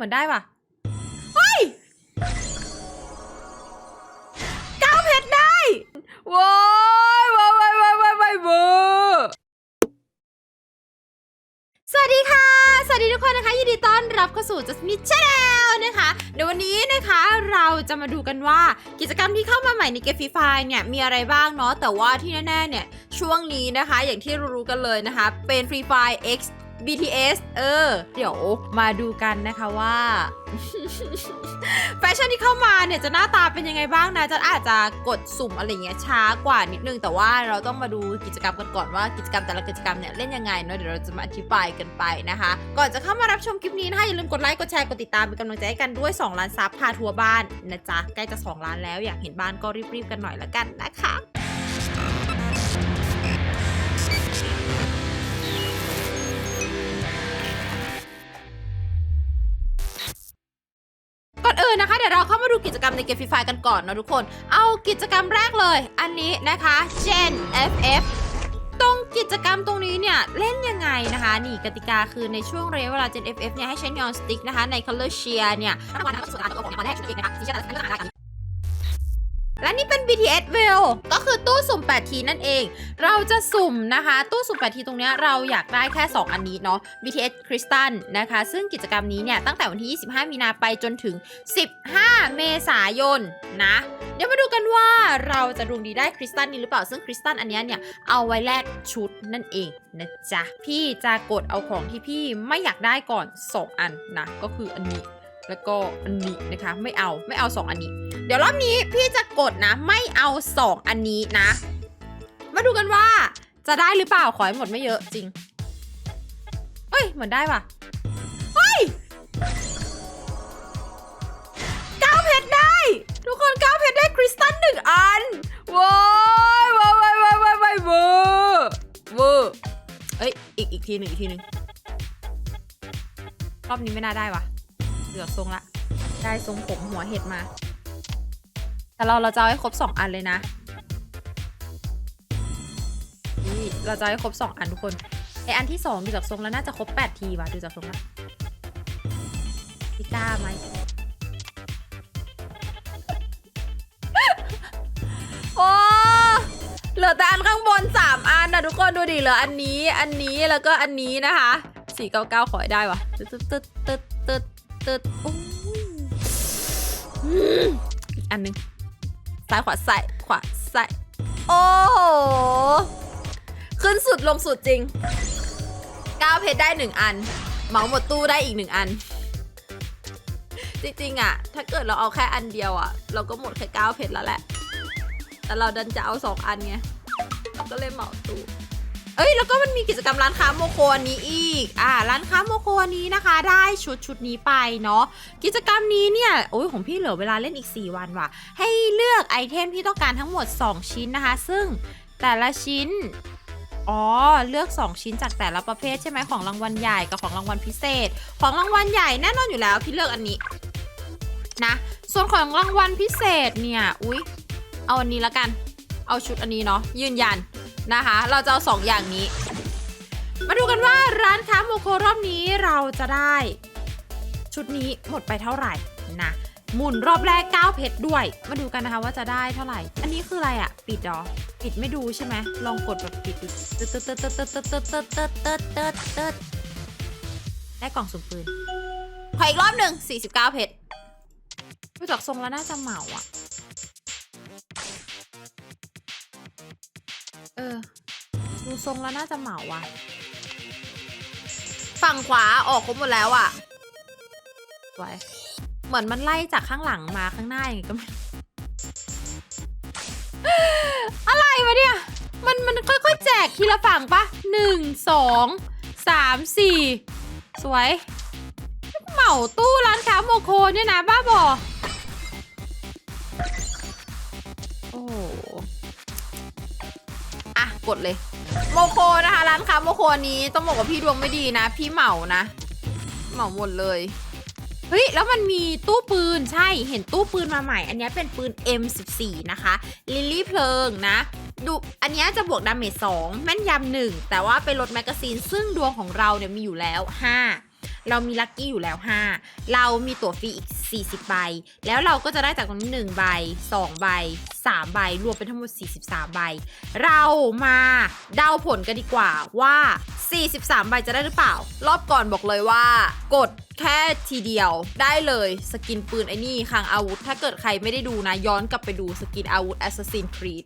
เหมือนได้ว่ะ เฮ้ยเก้าเพชรได้ว้ายว้ายว้ายว้ายว้ายว้ายเวอร์สวัสดีค่ะ สวัสดีทุกคนนะคะยินดีต้อนรับเข้าสู่ Just Me Channel นะคะเดี๋ยววันนี้นะคะเราจะมาดูกันว่ากิจกรรมที่เข้ามาใหม่ในเกมฟรีไฟเนี่ยมีอะไรบ้างเนาะแต่ว่าที่แน่ๆเนี่ยช่วงนี้นะคะ อย่างที่รู้ๆกันเลยนะคะ เป็น Free Fire X BTS เออ เดี๋ยวมาดูกันนะคะว่า แฟชั่นที่เข้ามาเนี่ยจะหน้าตาเป็นยังไงบ้างนะจะอาจจะกดสุ่มอะไรเงี้ยช้ากว่านิดนึง แต่ว่าเราต้องมาดูกิจกรรมกันก่อนว่ากิจกรรมแต่ละกิจกรรมเนี่ยเล่นยังไงเนาะเดี๋ยวเราจะมาอธิบายกันไปนะคะ ก่อนจะเข้ามารับชมคลิปนี้นะคะอย่าลืมกดไลค์กดแชร์กดติดตามเป็นกำลังใจให้กันด้วย2ล้านซับพาทัวร์บ้านนะจ๊ะใกล้จะ2ล้านแล้วอยากเห็นบ้านก็รีบๆกันหน่อยละกันนะคะ เดี๋ยวเราเข้ามาดูกิจกรรมในเกมฟรีไฟกันก่อนเนาะทุกคน เอากิจกรรมแรกเลย อันนี้นะคะ Gen FF ตรงกิจกรรมตรงนี้เนี่ย เล่นยังไงนะคะ นี่กติกาคือในช่วงระยะเวลา Gen FF เนี่ยให้ใช้ยอนสติ๊กนะคะ ใน Color Share เนี่ยรางวัลนะคะส่วนการตัวของรางวัลแรกชุดเองนะคะที่จะได้เลือกอะไร และนี่เป็น BTS w e l l ก็คือตู้สุ่ม 8 ทีนั่นเอง เราจะสุ่มนะคะ ตู้สุ่ม 8 ทีตรงนี้เราอยากได้แค่ 2 อันนี้เนาะ BTS Crystal นะคะ ซึ่งกิจกรรมนี้เนี่ย ตั้งแต่วันที่ 25 มีนาไปจนถึง 15 เมษายนนะ เดี๋ยวมาดูกันว่าเราจะดวงดีได้คริสตัลนี้หรือเปล่า ซึ่งคริสตัลอันนี้เนี่ย เอาไว้แลกชุดนั่นเองนะจ๊ะ พี่จะกดเอาของที่พี่ไม่อยากได้ก่อน 2 อันนะ ก็คืออันนี้ แล้วก็อันนี้นะคะ ไม่เอา ไม่เอา 2 อันนี้ ดี๋ยวรอบนี้พี่จะกดนะ ไม่เอา 2 อันนี้นะ มาดูกันว่าจะได้หรือเปล่าขอให้หมดไม่เยอะจริงเฮ้ยเหมือนได้ว่ะเฮ้ยเก้าเพชรได้ ทุกคนเก้าเพชรได้คริสตัลหนึ่งอันว้ายว้ายว้ายว้ายว้ายว้ายเวอร์เวอร์เอ้ยอีกอีกทีหนึ่งอีกทีหนึ่งรอบนี้ไม่น่าได้ว่ะเหลือทรงละ ได้ทรงผมหัวเห็ดมา แต่เราเราจะเอาให้ครบสองอันเลยนะนี่เราจะให้ครบสองอันทุกคนไออันที่สองดูจากทรงแล้วน่าจะครบแปดทีว่ะดูจากทรงแล้วพี่กล้าไหมโอ้เหลือแต่อันข้างบนสามอันนะทุกคนดูดิเหลืออันนี้อันนี้แล้วก็อันนี้นะคะสี่เก้าเก้าขอให้ได้ว่ะตึ๊ดตึ๊ดตึ๊ดตึ๊ดตึ๊ดโอ้ยอีกอันหนึง ซ้ายขวาซ้ายขวาซ้ายโอ้โหขึ้นสุดลงสุดจริง9เพชรได้ 1 อัน เหมาหมดตู้ได้อีก 1 อัน จริงๆอะถ้าเกิดเราเอาแค่อันเดียวอะเราก็หมดแค่9เพชรแล้วแหละ แต่เราดันจะเอา 2 อันไงก็เลยเหมาตู้ เอ้ยแล้วก็มันมีกิจกรรมร้านค้าโมโคอันนี้อีก อ่า ร้านค้าโมโคอันนี้นะคะ ได้ชุดชุดนี้ไปเนาะ กิจกรรมนี้เนี่ย โอ้ยของพี่เหลือเวลาเล่นอีก 4 วันว่ะ ให้เลือกไอเทมที่ต้องการทั้งหมด 2 ชิ้นนะคะ ซึ่งแต่ละชิ้น อ๋อ เลือก 2 ชิ้นจากแต่ละประเภทใช่ไหมของรางวัลใหญ่กับของรางวัลพิเศษ ของรางวัลใหญ่แน่นอนอยู่แล้วพี่เลือกอันนี้นะ ส่วนของรางวัลพิเศษเนี่ย อุ๊ย เอาอันนี้ละกัน เอาชุดอันนี้เนาะยืนยัน นะคะ เราจะเอาสองอย่างนี้ มาดูกันว่าร้านค้าโมโครอบนี้เราจะได้ ชุดนี้หมดไปเท่าไหร่นะหมุนรอบแรก 9 เพชรด้วย มาดูกันนะคะว่าจะได้เท่าไหร่ อันนี้คืออะไรอะปิดหรอ ปิดไม่ดูใช่ไหม ลองกดแบบปิดดูตึ๊ดตึ๊ดตึ๊ดตึ๊ดตึ๊ดตึ๊ดตึ๊ดตึ๊ดตึ๊ดตึ๊ดตึ๊ดได้กล่องสุ่มปืน ขออีกรอบหนึ่ง49 เพชรดูจากทรงแล้วน่าจะเหมาอะ ออ ดูทรงแล้วน่าจะเหมาว่ะ ฝั่งขวาออกครบหมดแล้วอะสวยเหมือนมันไล่จากข้างหลังมาข้างหน้าอย่างงี้ก็ไม่อะไรวะเนี่ย มันมันค่อยๆแจกทีละฝั่งปะหนึ่งสองสามสี่สวย เหมาตู้ร้านค้าโมโคเนี่ยนะบ้าบอโอ้โหอะ กดเลย โมโคนะคะร้านค้าโมโคนี้ต้องบอกว่าพี่ดวงไม่ดีนะ พี่เหมานะ เหมาหมดเลยเฮ้ยแล้วมันมีตู้ปืนใช่เห็นตู้ปืนมาใหม่ อันนี้เป็นปืน M14 นะคะลิลลี่เพลิงนะดูอันนี้จะบวกดาเมจ2แม่นยำ1แต่ว่าเป็นลดแมกกาซีนซึ่งดวงของเราเนี่ยมีอยู่แล้ว 5 เรามีลัคกี้อยู่แล้ว 5 เรามีตั๋วฟรีอีก 40 ใบ แล้วเราก็จะได้จากตรงนี้1ใบ 2 ใบ 3 ใบ รวมเป็นทั้งหมด 43 ใบ เรามาเดาผลกันดีกว่าว่า 43 ใบจะได้หรือเปล่า รอบก่อนบอกเลยว่ากดแค่ทีเดียวได้เลยสกินปืนไอ้นี่คลังอาวุธ ถ้าเกิดใครไม่ได้ดูนะ ย้อนกลับไปดูสกินอาวุธ Assassin Creed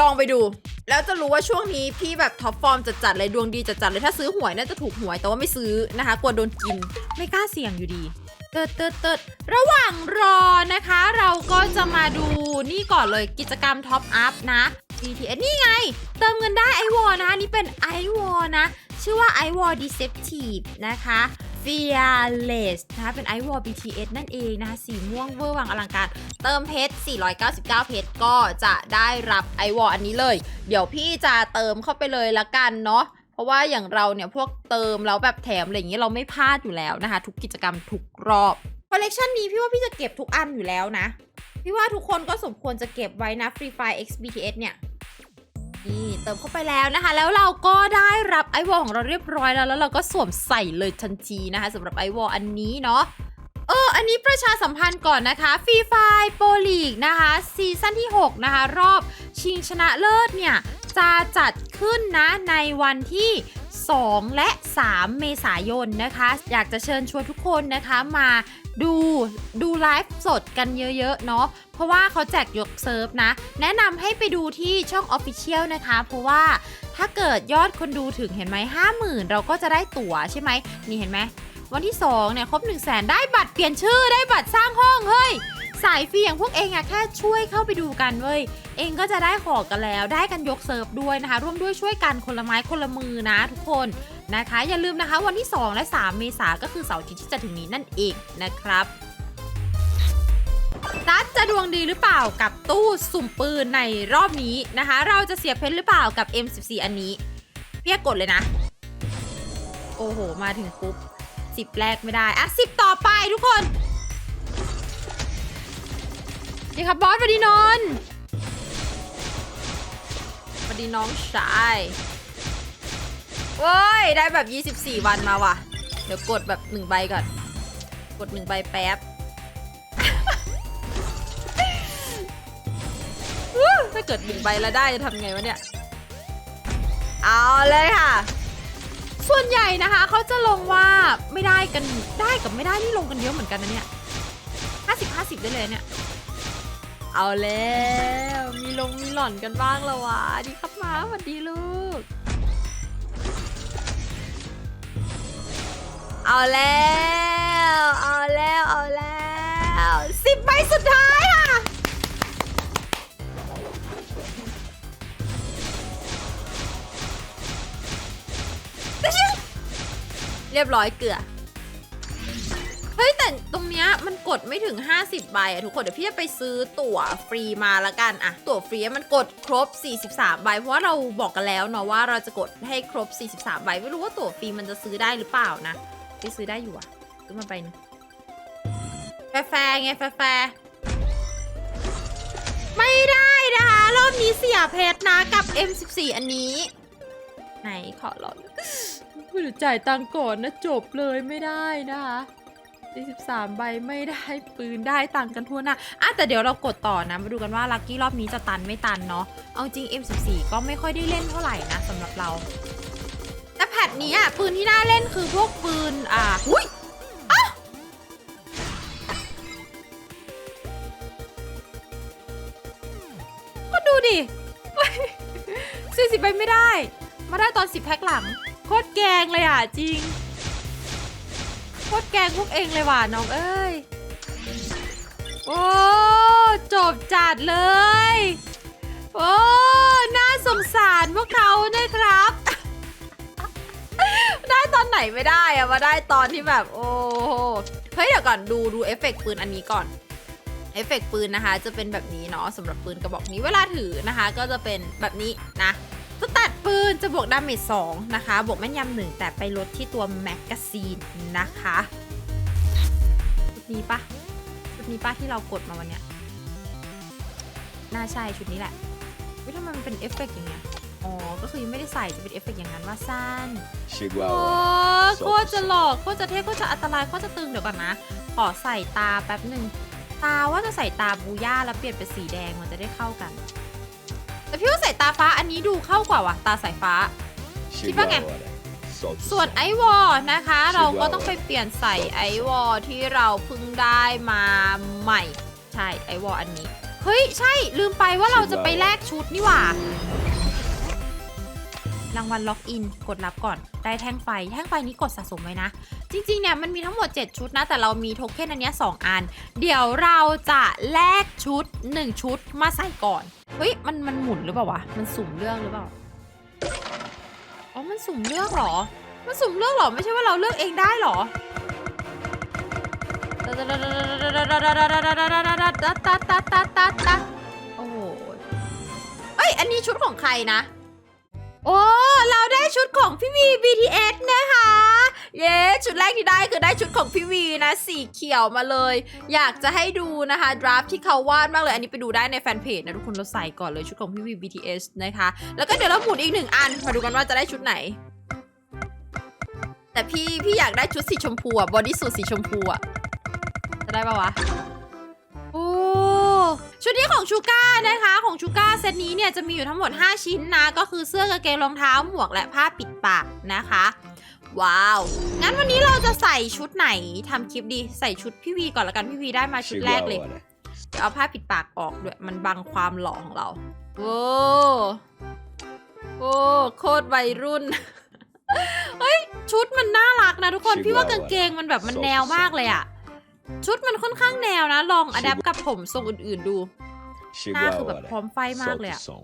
ลองไปดู แล้วจะรู้ว่าช่วงนี้พี่แบบท็อปฟอร์มจัดๆเลยดวงดีจัดๆเลยถ้าซื้อหวยน่าจะถูกหวยแต่ว่าไม่ซื้อนะคะกลัวโดนกิน ไม่กล้าเสี่ยงอยู่ดีเติร์ดเติร์ดเติร์ดระหว่างรอนะคะ เราก็จะมาดูนี่ก่อนเลยกิจกรรมท็อปอัพนะ BTS นี่ไง เติมเงินได้ไอวอนะอันนี่เป็นไอวอนะ ชื่อว่า i w a r Deceptive นะคะ Fearless นะคะเป็น i w a r BTS นั่นเองนะคะสีม่วงเวอร์วังอลังการ เติมเพชร 499 เพชร ก็จะได้รับ i w a r อันนี้เลย เดี๋ยวพี่จะเติมเข้าไปเลยละกันเนาะเพราะว่าอย่างเราเนี่ยพวกเติมแล้วแบบแถมอะไรอย่างเงี้ยเราไม่พลาดอยู่แล้วนะคะ ทุกกิจกรรมทุกรอบคอลเลกชันนี้พี่ว่าพี่จะเก็บทุกอันอยู่แล้วนะ พี่ว่าทุกคนก็สมควรจะเก็บไว้นะ Free Fire X BTS เนี่ย นี่เติมเข้าไปแล้วนะคะ แล้วเราก็ได้รับไอวอลของเราเรียบร้อยแล้ว แล้วเราก็สวมใส่เลยทันทีนะคะสำหรับไอวอลอันนี้เนาะเออ อันนี้ประชาสัมพันธ์ก่อนนะคะฟรีไฟโปรลีกนะคะซีซั่นที่ 6 นะคะ รอบชิงชนะเลิศเนี่ย จะจัดขึ้นนะในวันที่ 2 และ 3 เมษายนนะคะ อยากจะเชิญชวนทุกคนนะคะมาดูดูไลฟ์สดกันเยอะๆเนาะเพราะว่าเขาแจกยกเซิร์ฟนะ แนะนำให้ไปดูที่ช่อง Official นะคะ เพราะว่าถ้าเกิดยอดคนดูถึงเห็นไหม50,000เราก็จะได้ตั๋วใช่ไหมนี่เห็นไหมวันที่ 2 เนี่ย ครบ 1 0 0 0 0แสนได้บัตรเปลี่ยนชื่อได้บัตรสร้างห้อง เฮ้ย สายฟรีอย่างพวกเองอะแค่ช่วยเข้าไปดูกันเว้ย เองก็จะได้ของกันแล้ว ได้กันยกเซิร์ฟด้วยนะคะ ร่วมด้วยช่วยกันคนละไม้คนละมือนะทุกคนนะคะ อย่าลืมนะคะวันที่ 2 และ 3 เมษาก็คือเสาร์อาทิตย์ที่จะถึงนี้นั่นเองนะครับนัดจะดวงดีหรือเปล่ากับตู้สุ่มปืนในรอบนี้นะคะ เราจะเสียเพชรหรือเปล่ากับ M14 อันนี้เพียกกดเลยนะ โอ้โห มาถึงปุ๊บสิบแรกไม่ได้ อะสิบต่อไปทุกคน ดีครับบอสสวัสดีนนท์สวัสดีน้องชายเว้ย ได้แบบ 24 วันมาว่ะ เดี๋ยวกดแบบหนึ่งใบก่อน กดหนึ่งใบแป๊บถ้าเกิดหนึ่งใบแล้วได้จะทำไงวะเนี่ย เอาเลยค่ะ ส่วนใหญ่นะคะเขาจะลงว่าไม่ได้กันได้กับไม่ได้นี่ลงกันเยอะเหมือนกันนะเนี่ย 50 50 ได้เลยเนี่ย เอาแล้ว มีลงมีหล่อนกันบ้างแล้ววะ ดีครับมาสวัสดีลูก เอาแล้ว เอาแล้ว เอาแล้วสิบใบสุดท้ายค่ะ เรียบร้อยเกลือ เฮ้ยแต่ตรงเนี้ยมันกดไม่ถึง 50 ใบอะทุกคนเดี๋ยวพี่จะไปซื้อตั๋วฟรีมาละกันอะตั๋วฟรีมันกดครบ 43 ใบ เพราะว่าเราบอกกันแล้วเนาะว่าเราจะกดให้ครบ 43 ใบ ไม่รู้ว่าตั๋วฟรีมันจะซื้อได้หรือเปล่านะไปซื้อได้อยู่อะซื้อมาไปนึงแฟร์ไงแฟร์ไม่ได้นะคะ รอบนี้เสียเพชรนะกับ M14 อันนี้ ไหนขอลองไม่ได้จ่ายตังก่อนนะจบเลยไม่ได้นะคะ 43ใบไม่ได้ปืนได้ตังค์กันทั่วหน้าอะแต่เดี๋ยวเรากดต่อนะ มาดูกันว่าลัคกี้รอบนี้จะตันไม่ตันเนาะ เอาจริง M14 ก็ไม่ค่อยได้เล่นเท่าไหร่นะสำหรับเรา แต่แพทนี้อะปืนที่น่าเล่นคือพวกปืนอ่าอุ้ยก็ดูดิ40ใบไม่ได้ มาได้ตอน 10 แพ็คหลัง โคตรแกงเลยอะจริง คตรแกงพวกเองเลยว่ะน้องเอ้ย โอ้จบจัดเลย โอ้น่าสงสารพวกเขานะครับ ได้ตอนไหนไม่ได้อะมาได้ตอนที่แบบ โอ้โหเฮ้ยเดี๋ยวก่อนดูดูเอฟเฟกต์ปืนอันนี้ก่อนเอฟเฟกต์ปืนนะคะ จะเป็นแบบนี้เนาะสำหรับปืนกระบอกนี้เวลาถือนะคะ ก็จะเป็นแบบนี้นะสตัดปืน จะบวกดาเมจ2นะคะ บวกแม่นยำหนึ่งแต่ไปลดที่ตัวแมกกาซีนนะคะชุดนี้ปะชุดนี้ปะที่เรากดมาวันเนี้ยน่าใช่ชุดนี้แหละวิทำไมมันเป็นเอฟเฟกต์อย่างเงี้ยอ๋อ ก็คือยังไม่ได้ใส่จะเป็นเอฟเฟกต์อย่างนั้นว่าสั้นโอ้ Chihuahua. โคตรจะหลอกโคตรจะเท่โคตรจะอันตรายโคตรจะตึงเดี๋ยวก่อนนะ ขอใส่ตาแป๊บหนึ่ง ตาว่าจะใส่ตาบูย่าแล้วเปลี่ยนเป็นสีแดงมันจะได้เข้ากัน แต่พี่ว่าใส่ตาฟ้าอันนี้ดูเข้ากว่าว่ะตาสายฟ้า Chihuahua. Chihuahua. Solta o ส่วน som. ไอวอลนะคะ เราก็ต้องไปเปลี่ยนใส่ไอวอลที่เราเพิ่งได้มาใหม่ ใช่ไอวอลอันนี้ เฮ้ย ใช่ลืมไปว่าเราจะไปแลกชุดนี่หว่ารางวัลล็อกอิน กดรับก่อน ได้แท่งไฟ แท่งไฟนี้กดสะสมไว้นะ จริงๆ เนี่ยมันมีทั้งหมด 7 ชุดนะ แต่เรามีโทเค็นอันนี้2อัน เดี๋ยวเราจะแลกชุด 1 ชุดมาใส่ก่อน เฮ้ย มันมันหมุนหรือเปล่าวะ มันสุ่มเลือกหรือเปล่า อ๋อ มันสุ่มเลือกเหรอ มันสุ่มเลือกเหรอ ไม่ใช่ว่าเราเลือกเองได้เหรอโอ้โหเอ้ย อันนี้ชุดของใครนะ โอ้ เราได้ชุดของพี่วี BTS นะคะ เย้ ชุดแรกที่ได้คือได้ชุดของพี่วีนะ สีเขียวมาเลย อยากจะให้ดูนะคะ ดราฟที่เขาวาดมากเลย อันนี้ไปดูได้ในแฟนเพจนะทุกคนเราใส่ก่อนเลยชุดของพี่วี BTS นะคะ แล้วก็เดี๋ยวเราหมุนอีกหนึ่งอัน มาดูกันว่าจะได้ชุดไหน แต่พี่พี่อยากได้ชุดสีชมพูอะบอดี้สูทสีชมพูอะจะได้ปะวะ นี้ของชูก้านะคะของชูก้าเซตนี้เนี่ยจะมีอยู่ทั้งหมด 5 ชิ้นนะ ก็คือเสื้อกางเกงรองเท้าหมวกและผ้าปิดปากนะคะ ว้าว งั้นวันนี้เราจะใส่ชุดไหนทำคลิปดีใส่ชุดพี่วีก่อนละกันพี่วีได้มาชุดแรกเลย Chihuahua. เดี๋ยวเอาผ้าปิดปากออกด้วยมันบังความหล่อของเราโว้โอ้โคตรวัยรุ่นเฮ้ยชุดมันน่ารักนะทุกคนพี่ว่ากางเกงมันแบบมันแนวมากเลยอะชุดมันค่อนข้างแนวนะ ลองอัดแอปกับผมทรงอื่นๆดู หน้าคือแบบพร้อมไฟมากเลยอะ